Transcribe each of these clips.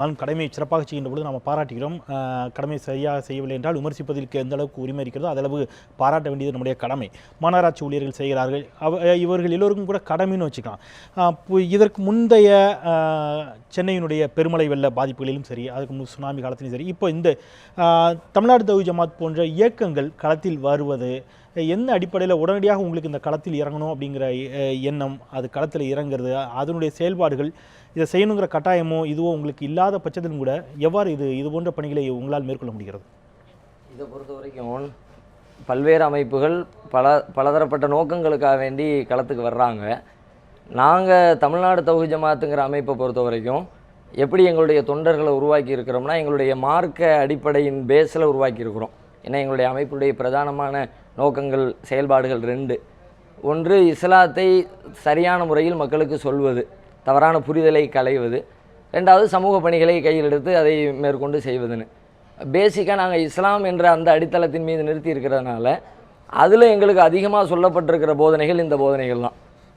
ஆனாலும் கடமையை சிறப்பாக செய்கின்ற பொழுது நாம் பாராட்டுகிறோம். கடமை சரியாக செய்யவில்லை என்றால் விமர்சிப்பதற்கு எந்த அளவுக்கு உரிமை இருக்கிறதோ அதளவு பாராட்ட வேண்டியது நம்முடைய கடமை. மாநகராட்சி ஊழியர்கள் செய்கிறார்கள். அவ இவர்கள் எல்லோருக்கும் கூட கடமைன்னு வச்சுக்கலாம். இதற்கு முந்தைய சென்னையினுடைய பெருமழை வெள்ள பாதிப்புகளிலும் சரி அதுக்கு முன் சுனாமி காலத்திலும் சரி இப்போ இந்த தமிழ்நாடு தவி ஜமாத் போன்ற இயக்கங்கள் களத்தில் வருவது என்ன அடிப்படையில் உடனடியாக உங்களுக்கு இந்த களத்தில் இறங்கணும் அப்படிங்கிற எண்ணம் அது களத்தில் இறங்குறது அதனுடைய செயல்பாடுகள் இதை செய்யணுங்கிற கட்டாயமோ இதுவோ உங்களுக்கு இல்லாத பட்சத்திலும் கூட எவ்வாறு இது இது போன்ற பணிகளை உங்களால் மேற்கொள்ள முடிகிறது? இதை பொறுத்த வரைக்கும் பல்வேறு அமைப்புகள் பல பலதரப்பட்ட நோக்கங்களுக்காக வேண்டி களத்துக்கு வர்றாங்க. நாங்கள் தமிழ்நாடு தகுதி ஜமாத்துங்கிற அமைப்பை பொறுத்த வரைக்கும் எப்படி எங்களுடைய தொண்டர்களை உருவாக்கி இருக்கிறோம்னா எங்களுடைய மார்க்க அடிப்படையின் பேஸில் உருவாக்கி இருக்கிறோம். ஏன்னா எங்களுடைய அமைப்புடைய பிரதானமான நோக்கங்கள் செயல்பாடுகள் ரெண்டு. ஒன்று இஸ்லாத்தை சரியான முறையில் மக்களுக்கு சொல்வது. தவறான புரிதலை களைவது. ரெண்டாவது சமூக பணிகளை கையில் எடுத்து அதை மேற்கொண்டு செய்வதுன்னு. பேசிக்காக நாங்கள் இஸ்லாம் என்ற அந்த அடித்தளத்தின் மீது நிறுத்தி இருக்கிறதுனால அதில் எங்களுக்கு அதிகமாக சொல்லப்பட்டிருக்கிற போதனைகள் இந்த போதனைகள் தான்.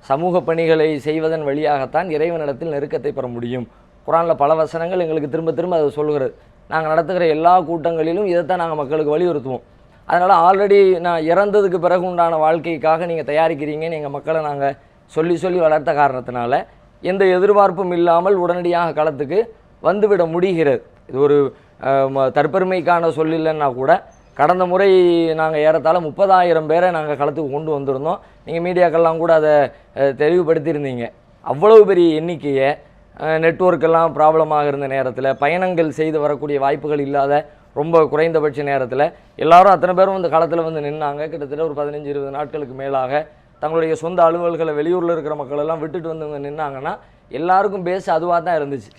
சமூக பணிகளை செய்வதன் வழியாகத்தான் இறைவனிடத்தில் நெருக்கத்தை பெற முடியும். குரானில் பல வசனங்கள் எங்களுக்கு திரும்ப திரும்ப அதை சொல்கிறது. நாங்கள் நடத்துகிற எல்லா கூட்டங்களிலும் இதைத்தான் நாங்கள் மக்களுக்கு வலியுறுத்துவோம். அதனால் ஆல்ரெடி நான் இறந்ததுக்கு பிறகு உண்டான வாழ்க்கைக்காக நீங்கள் தயாரிக்கிறீங்கன்னு எங்கள் மக்களை நாங்கள் சொல்லி சொல்லி வளர்த்த காரணத்தினால எந்த எதிர்பார்ப்பும் இல்லாமல் உடனடியாக களத்துக்கு வந்துவிட முடிகிறது. இது ஒரு தற்பெருமைக்கான சொல்லில்லைன்னா கூட கடந்த முறை நாங்கள் ஏறத்தாழ முப்பதாயிரம் பேரை நாங்கள் களத்துக்கு கொண்டு வந்திருந்தோம். நீங்கள் மீடியாக்கள்லாம் கூட அதை தெளிவுபடுத்தியிருந்தீங்க. அவ்வளவு பெரிய எண்ணிக்கையை நெட்வொர்க்கெல்லாம் ப்ராப்ளமாக இருந்த நேரத்தில் பயணங்கள் செய்து வரக்கூடிய வாய்ப்புகள் இல்லாத ரொம்ப குறைந்தபட்ச நேரத்தில் எல்லாரும் அத்தனை பேரும் வந்து களத்தில் வந்து நின்னாங்க. கிட்டத்தட்ட ஒரு பதினஞ்சு இருபது நாட்களுக்கு மேலாக தங்களுடைய சொந்த அலுவல்களை வெளியூரில் இருக்கிற மக்கள் எல்லாம் விட்டுட்டு வந்து நின்னாங்கன்னா எல்லாருக்கும் பேஸ் அதுவாக தான் இருந்துச்சு.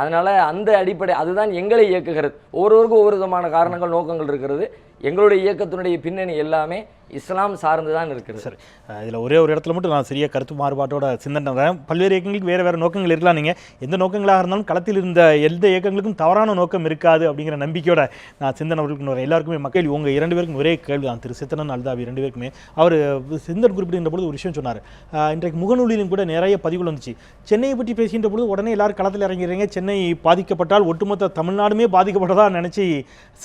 அதனால் அந்த அடிப்படை அதுதான் எங்களை இயக்குகிறது. ஒவ்வொருவருக்கும் ஒவ்வொரு விதமான காரணங்கள் நோக்கங்கள் இருக்கிறது. எங்களுடைய இயக்கத்தினுடைய பின்னணி எல்லாமே இஸ்லாம் சார்ந்து தான் இருக்குது. சார் இதில் ஒரே ஒரு இடத்துல மட்டும் நான் சிறிய கருத்து மாறுபாட்டோட சிந்தனை பல்வேறு இயக்கங்களுக்கு வேறு வேறு நோக்கங்கள் இருக்கலாம் நீங்கள் எந்த நோக்கங்களாக இருந்தாலும் களத்தில் இருந்த எந்த இயக்கங்களுக்கும் தவறான நோக்கம் இருக்காது அப்படிங்கிற நம்பிக்கையோட நான் சிந்தனை அவர்களுக்கு வர எல்லாருக்குமே. மக்கள் உங்கள் இரண்டு பேருக்கும் ஒரே கேள்வி தான். திரு சித்தனன் அல்தாவி ரெண்டு பேருக்குமே. அவர் சிந்தன் குறிப்பிடுகின்ற பொழுது ஒரு விஷயம் சொன்னார். இன்றைக்கு முகநூலிலும் கூட நிறைய பதிவுகள் வந்துச்சு. சென்னையை பற்றி பேசுகின்ற பொழுது உடனே எல்லாரும் களத்தில் இறங்கிறீங்க சென்னை பாதிக்கப்பட்டால் ஒட்டுமொத்த தமிழ்நாடுமே பாதிக்கப்பட்டதாக நினச்சி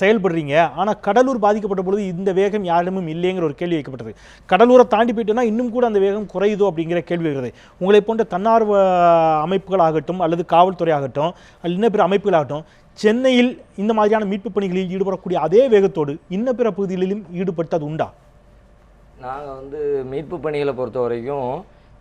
செயல்படுறீங்க. ஆனால் கடலூர் பாதிக்கப்பட்ட பொழுது இந்த வேகம் யாரிடமும் இல்லைங்கிற ஒரு கேள்வி வைக்கப்பட்டது. கடலூரை தாண்டி போயிட்டோம்னா இன்னும் கூட அந்த வேகம் குறையுதோ அப்படிங்கிற கேள்வி வருது. உங்களை போன்ற தன்னார்வ அமைப்புகள் ஆகட்டும் அல்லது காவல்துறை ஆகட்டும் இன்னும் இன்ன பிற அமைப்புகள் ஆகட்டும் சென்னையில் இந்த மாதிரியான மீட்பு பணிகளில் ஈடுபடக்கூடிய அதே வேகத்தோடு இன்ன பிற பகுதிகளிலும் ஈடுபட்டது உண்டா? நாங்கள் வந்து மீட்பு பணிகளை பொறுத்த வரைக்கும்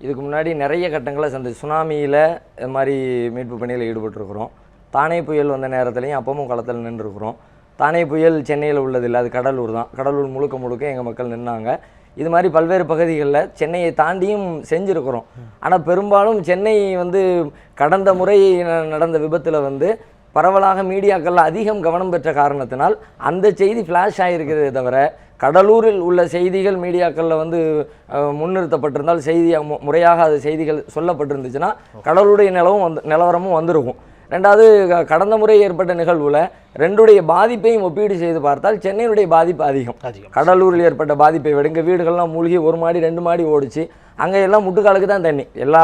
இதுக்கு முன்னாடி நிறைய கட்டங்களை சந்தி சுனாமியில் இது மாதிரி மீட்பு பணியில் ஈடுபட்டிருக்கிறோம். தானே புயல் வந்த நேரத்துலையும் அப்பவும் களத்தில் நின்றுருக்குறோம். தானே புயல் சென்னையில் உள்ளதில்லை. அது கடலூர் தான். கடலூர் முழுக்க முழுக்க எங்கள் மக்கள் நின்னாங்க. இது மாதிரி பல்வேறு பகுதிகளில் சென்னையை தாண்டியும் செஞ்சுருக்கிறோம். ஆனால் பெரும்பாலும் சென்னை வந்து கடந்த முறை ந- நடந்த விபத்தில் வந்து பரவலாக மீடியாக்களில் அதிகம் கவனம் பெற்ற காரணத்தினால் அந்த செய்தி ஃப்ளாஷ் ஆகிருக்கிறதே தவிர கடலூரில் உள்ள செய்திகள் மீடியாக்களில் வந்து முன்னிறுத்தப்பட்டிருந்தால் செய்தி மு- முறையாக அது செய்திகள் சொல்லப்பட்டிருந்துச்சுன்னா கடலூருடைய நிலவும் வந்து நிலவரமும் வந்திருக்கும். ரெண்டாவது கடந்த முறை ஏற்பட்ட நிகழ்வுல ரெண்டுடைய பாதிப்பையும் ஒப்பீடு செய்து பார்த்தால் சென்னையினுடைய பாதிப்பு அதிகம். கடலூரில் ஏற்பட்ட பாதிப்பை விட இங்கே வீடுகள்லாம் மூழ்கி ஒரு மாடி ரெண்டு மாடி ஓடிச்சு. அங்கே எல்லாம் முட்டுக்காலுக்கு தான் தண்ணி. எல்லா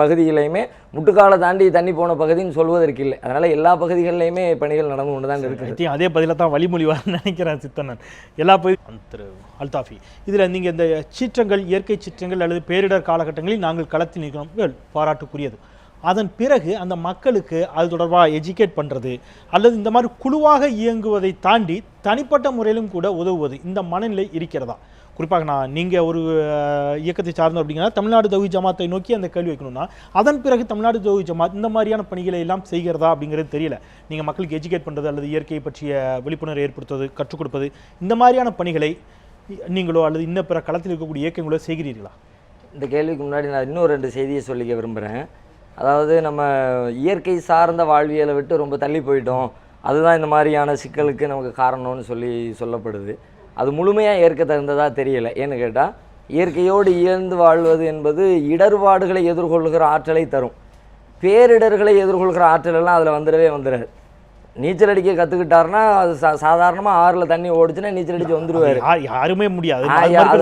பகுதியிலையுமே முட்டுக்காலை தாண்டி தண்ணி போன பகுதின்னு சொல்வதற்கு இல்லை. அதனால் எல்லா பகுதிகளிலையுமே பணிகள் நடந்து கொண்டு தான் இருக்குது. அதே பதில தான் வழிமொழிவார்னு நினைக்கிறேன் சித்தனன் எல்லா பகுதி திரு அல்தாஃபி இதில் நீங்கள் இந்த சீற்றங்கள் இயற்கை சீற்றங்கள் அல்லது பேரிடர் காலகட்டங்களில் நாங்கள் களத்தில் நிற்கிறோம். பாராட்டுக்குரியது. அதன் பிறகு அந்த மக்களுக்கு அது தொடர்பாக எஜுகேட் பண்ணுறது அல்லது இந்த மாதிரி குழுவாக இயங்குவதை தாண்டி தனிப்பட்ட முறையிலும் கூட உதவுவது இந்த மனநிலை இருக்கிறதா? குறிப்பாக நான் நீங்கள் ஒரு இயக்கத்தை சார்ந்தோம் அப்படிங்கன்னா தமிழ்நாடு தௌஹி ஜமாத்தை நோக்கி அந்த கேள்வி வைக்கணும்னா அதன் பிறகு தமிழ்நாடு தௌஹி ஜமாத் இந்த மாதிரியான பணிகளை எல்லாம் செய்கிறதா அப்படிங்கிறது தெரியல. நீங்கள் மக்களுக்கு எஜுகேட் பண்ணுறது அல்லது இயற்கையை பற்றிய விழிப்புணர்வு ஏற்படுத்துவது கற்றுக் கொடுப்பது இந்த மாதிரியான பணிகளை நீங்களோ அல்லது இன்ன பிற களத்தில் இருக்கக்கூடிய இயக்கங்களோ செய்கிறீர்களா? இந்த கேள்விக்கு முன்னாடி நான் இன்னும் ரெண்டு செய்தியை சொல்லிக்க விரும்புகிறேன் அதாவது நம்ம இயற்கை சார்ந்த வாழ்வியலை விட்டு ரொம்ப தள்ளி போயிட்டோம். அதுதான் இந்த மாதிரியான சிக்கலுக்கு நமக்கு காரணம்னு சொல்லி சொல்லப்படுது. அது முழுமையாக ஏற்க தகுந்ததாக தெரியலை. ஏன்னு கேட்டால் இயற்கையோடு இயந்து வாழ்வது என்பது இடர்பாடுகளை எதிர்கொள்கிற ஆற்றலை தரும். பேரிடர்களை எதிர்கொள்கிற ஆற்றலெல்லாம் அதில் வந்துடவே வந்துடாது. நீச்சல் அடிக்க கற்றுக்கிட்டாருன்னா அது சா சாதாரணமாக ஆறில் தண்ணி ஓடிச்சுன்னா நீச்சல் அடிச்சு வந்துருவாரு. யா- யாருமே முடியாது.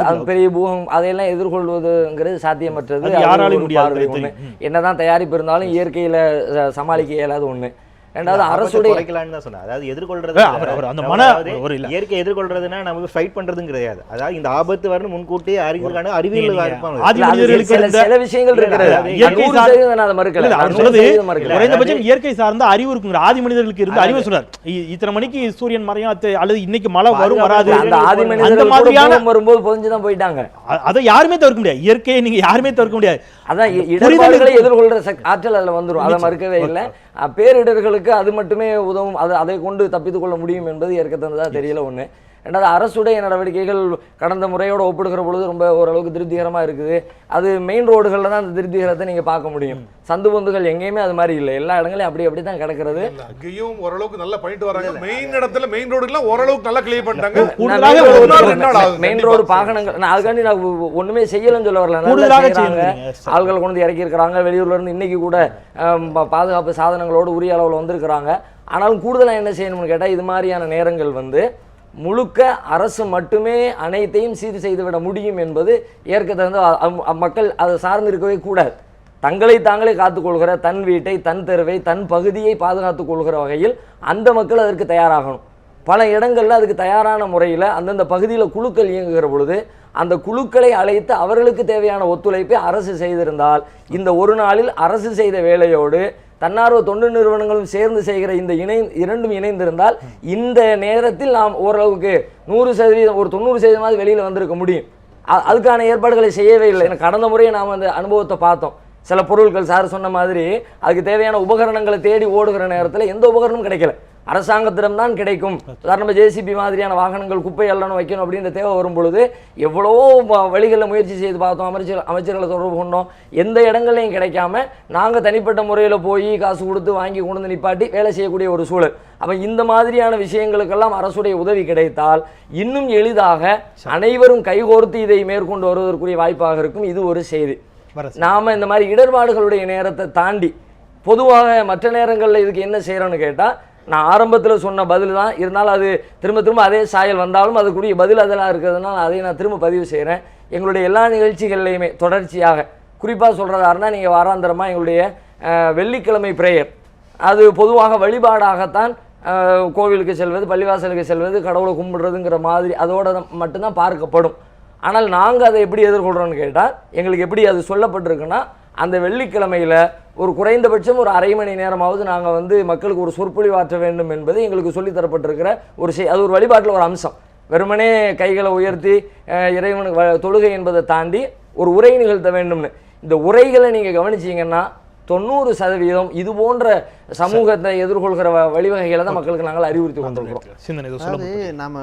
அது. பெரிய பூகம் அதையெல்லாம் எதிர்கொள்வதுங்கிறது சாத்தியமற்றது. யாராலையும் முடியாது. என்னதான் தயாரிப்பு இருந்தாலும் இயற்கையில சமாளிக்க இயலாத ஒண்ணு. ரெண்டாவது அரசுடைய குறைக்கலாம்னு தான் சொன்னேன் அதாவது எதிர்கொள்றது அவர் அவர் அந்த மன ஒரு இல்ல. இயற்கை எதிர்கொள்றதுன்னா நமக்கு ஃபைட் பண்றதும் கிடையாது. அதாவது இந்த ஆபத்து வரணும் முன்கூட்டியே அறிஞருக்கான நீங்க- அறிவியல் இருப்பாங்க. சில விஷயங்கள் இருக்கிறது இயற்கை நூறு சார்- சதவீதம் நான் அதை மறுக்கல. அவர் சொல்றது குறைந்தபட்சம் இயற்கை சார்ந்த அறிவு இருக்குங்கிற ஆதி மனிதர்களுக்கு இருந்து அறிவு சொல்றார். இத்தனை மணிக்கு சூரியன் மறையும் அத்த- அல்லது இன்னைக்கு மழை வரும் வராது. அந்த ஆதி அந்த மாதிரியான வரும்போது புரிஞ்சுதான் போயிட்டாங்க. அ- அதை யாருமே தவிர்க்க முடியாது. இயற்கையை நீங்க யாருமே தவிர்க்க முடியாது. அதான் இடர்பாடுகளை. எதிர்கொள்ற ஆற்றல் அதுல வந்துரும். அதை மறுக்கவே இல்லை. பேரிடர்களுக்கு அது மட்டுமே உதவும் அது அதை கொண்டு தப்பித்துக் கொள்ள முடியும் என்பது ஏற்க தந்ததா தெரியல ஒண்ணு. ரெண்டாவது அரசுடைய நடவடிக்கைகள் கடந்த முறையோட ஒப்பிடுகிற பொழுது ரொம்ப ஓரளவுக்கு திருப்திகரமா இருக்குது. அது மெயின் ரோடுகளில் தான் அந்த திருப்திகரத்தை நீங்க பார்க்க முடியும். சந்து பொந்துகள் எங்கேயுமே அது மாதிரி இல்லை. எல்லா இடங்களையும் அப்படி அப்படி தான் கிடக்கிறது. அங்கேயும் ஓரளவுக்கு நல்லா பண்ணிட்டு வராங்க. மெயின் இடத்துல மெயின் ரோடுலாம் ஓரளவுக்கு நல்லா கிளியர் பண்ணிட்டாங்க. மெயின். ரோடு வாகனங்கள் நான் அதுக்காண்டி நான் ஒ- ஒண்ணுமே செய்யலன்னு சொல்ல வரல. ஆள்கள் கொண்டு வந்து இறக்கி இருக்கிறாங்க வெளியூர்ல இருந்து இன்னைக்கு கூட பாதுகாப்பு சாதனங்களோடு உரிய அளவில் வந்திருக்கிறாங்க. ஆனாலும் கூடுதலாக என்ன செய்யணும்னு கேட்டால் இது மாதிரியான நேரங்கள் வந்து முழுக்க அரசு மட்டுமே அனைத்தையும் சீர் செய்துவிட முடியும் என்பது ஏற்க தகுந்த அ- மக்கள் அதை சார்ந்து இருக்கவே கூடாது. தங்களை தாங்களே காத்துக்கொள்கிற தன் வீட்டை தன் தெருவை தன் பகுதியை பாதுகாத்துக் கொள்கிற வகையில் அந்த மக்கள் அதற்கு தயாராகணும். பல இடங்களில் அதுக்கு தயாரான முறையில் அந்தந்த பகுதியில் குழுக்கள் இயங்குகிற பொழுது அந்த குழுக்களை அழைத்து அவர்களுக்கு தேவையான ஒத்துழைப்பை அரசு செய்திருந்தால் இந்த ஒரு நாளில் அரசு செய்த வேலையோடு தன்னார்வ தொண்டு நிறுவனங்களும் சேர்ந்து செய்கிற இந்த இணை இரண்டும் இணைந்திருந்தால் இந்த நேரத்தில் நாம் ஓரளவுக்கு நூறு சதவீதம் ஒரு தொண்ணூறு சதவீதமாவது வெளியில் வந்திருக்க முடியும். அதுக்கான ஏற்பாடுகளை செய்யவே இல்லை. ஏன்னா கடந்த முறையை நாம் அந்த அனுபவத்தை பார்த்தோம். சில பொருட்கள் சார் சொன்ன மாதிரி அதுக்கு தேவையான உபகரணங்களை தேடி ஓடுகிற நேரத்தில் எந்த உபகரணமும் கிடைக்கல. அரசாங்கத்திடம் தான் கிடைக்கும் உதாரணமாக ஜேசிபி மாதிரியான வாகனங்கள் குப்பை எல்லாம் வைக்கணும் அப்படின்ற தேவை வரும் பொழுது எவ்வளவோ வ- வழிகளில் முயற்சி செய்து பார்த்தோம். அமைச்சர் அமைச்சர்களை தொடர்பு கொண்டோம். எந்த இடங்கள்லையும் கிடைக்காம நாங்கள் தனிப்பட்ட முறையில் போய் காசு கொடுத்து வாங்கி கொண்டு வந்து நிப்பாட்டி வேலை செய்யக்கூடிய ஒரு சூழல். அப்போ இந்த மாதிரியான விஷயங்களுக்கெல்லாம் அரசுடைய உதவி கிடைத்தால் இன்னும் எளிதாக அனைவரும் கைகோர்த்து இதை மேற்கொண்டு வருவதற்குரிய வாய்ப்பாக இருக்கும். இது ஒரு செய்தி. நாம இந்த மாதிரி இடர்பாடுகளுடைய நேரத்தை தாண்டி பொதுவாக மற்ற நேரங்களில் இதுக்கு என்ன செய்கிறோன்னு கேட்டால் நான் ஆரம்பத்தில் சொன்ன பதில் தான் இருந்தாலும் அது திரும்ப திரும்ப அதே சாயல் வந்தாலும் அதுக்குரிய பதில் அதெல்லாம் இருக்கிறதுனால அதை நான் திரும்ப பதிவு செய்கிறேன் எங்களுடைய எல்லா நிகழ்ச்சிகள்லையுமே தொடர்ச்சியாக குறிப்பாக சொல்கிறதாருன்னா நீங்கள் வாராந்திரமாக எங்களுடைய வெள்ளிக்கிழமை பிரேயர். அது பொதுவாக வழிபாடாகத்தான் கோவிலுக்கு செல்வது பள்ளிவாசலுக்கு செல்வது கடவுளை கும்பிடுறதுங்கிற மாதிரி அதோட மட்டும்தான் பார்க்கப்படும். ஆனால் நாங்கள் அதை எப்படி எதிர்கொள்கிறோன்னு கேட்டால் எங்களுக்கு எப்படி அது சொல்லப்பட்டிருக்குன்னா அந்த வெள்ளிக்கிழமையில் ஒரு குறைந்தபட்சம் ஒரு அரை மணி நேரமாவது நாங்கள் வந்து மக்களுக்கு ஒரு சொற்பொழிவாற்ற வேண்டும் என்பது எங்களுக்கு சொல்லித் தரப்பட்டிருக்கிற ஒரு செய் அது ஒரு வழிபாட்டில் ஒரு அம்சம். வெறுமனே கைகளை உயர்த்தி இறைவனுக்கு வ- தொழுகை என்பதை தாண்டி ஒரு உரை நிகழ்த்த வேண்டும்னு. இந்த உரைகளை நீங்கள் கவனிச்சீங்கன்னா தொண்ணூறு சதவீதம் இது போன்ற சமூகத்தை எதிர்கொள்கிற வ- வழிவகைகளை தான் மக்களுக்கு நாங்கள் அறிவுறுத்தி கொண்டிருக்கிறோம். நம்ம